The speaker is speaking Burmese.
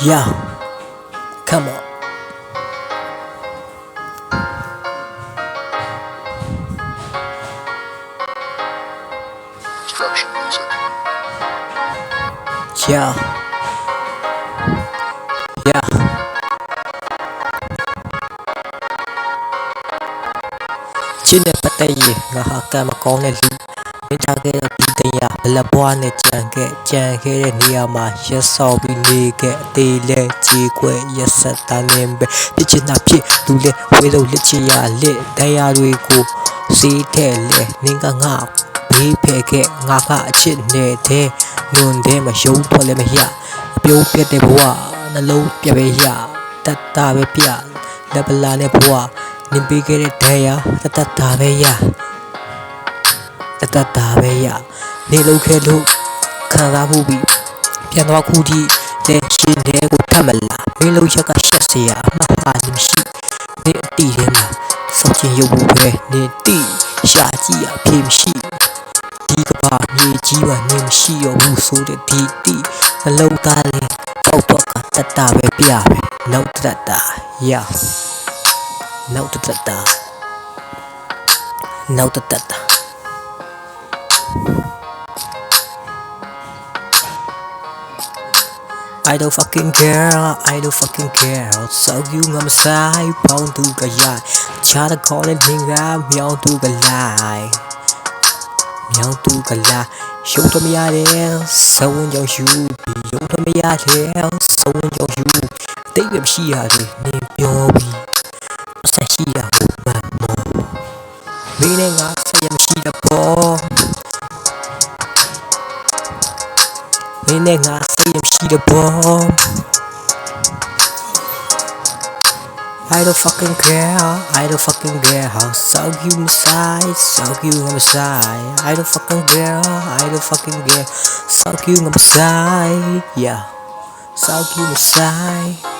Yeah, come on. Destruction music. Yeah. Yeah. ချင်းနဲ့ပတ်သက်ရင်ငါဟာကံမကောင်းတဲ့ လူမင်းချခဲ့တဲ့ဒီတရားဘလဘွားနဲ့ကြံခဲ့ကြံခဲ့တဲ့နေရာမှာရက်ဆောက်ပြီးနေခဲ့အသေးလဲကြီးခွဲရက်ဆက်တန်းနေပဲပြချင်တာဖြစ်လူလဲဝေးလို့လက်ချရလက်တရားတွေကိုစီးထဲလဲနင်းကငါဘေးဖယ်ခဲ့ငါကအချစ်နေတဲ့ညွန်တဲ့မယုံထွက်လည်းမရအပြုံးပြတ်တဲ့ဘဝနှလုံးပြပဲရတတ်တာပဲပြလက်ပလာနဲ့ဘဝနင်ပေးခဲ့တဲ့တရားတတ်တတ်တာပဲရတတတာပဲရ နေလောက်ခဲ့လို့ခံစားမှုပြီးပြန်သွားခုထိလည်းရှင်တဲ့ကိုထပ်မလာနေလောက်ချက်ကရှက်စရာအမှားပါလို့ရှိနေအတီထဲမှာစောင့်ချင်းရုပ်ဖို့ပဲနေတီရှာကြည့်ရဖေးမရှိဒီကဘာမြေကြီးပါနေမရှိရောဘူးဆိုတဲ့ဒီတီအလုံးသားလဲကောက်တော့ကတတပဲပြပဲနောက်တတရနောက်တတနောက်တတ Thank you. I don't fucking care I don't fucking care စောက်ယူငါမဆိုင်ပေါင်းသူကရချားတခေါ်တဲ့လင်ကမြောင်းသူကလိုက်မြောင်းသူကလာရှုံးတော့မရတဲ့စဝန်းကြောင့်ယူပြီးရုံတော့မရတဲ့စဝန်းကြောင့်ယူတိတ်ပဲရှိရတယ်နင်ပြောပြီး မင်းနဲ့ငါဆက်ရမရှိတော့ဘော I don't fucking care I don't fucking care how suck you inside suck you on my side I don't fucking care I don't fucking care suck you on my side yeah suck you inside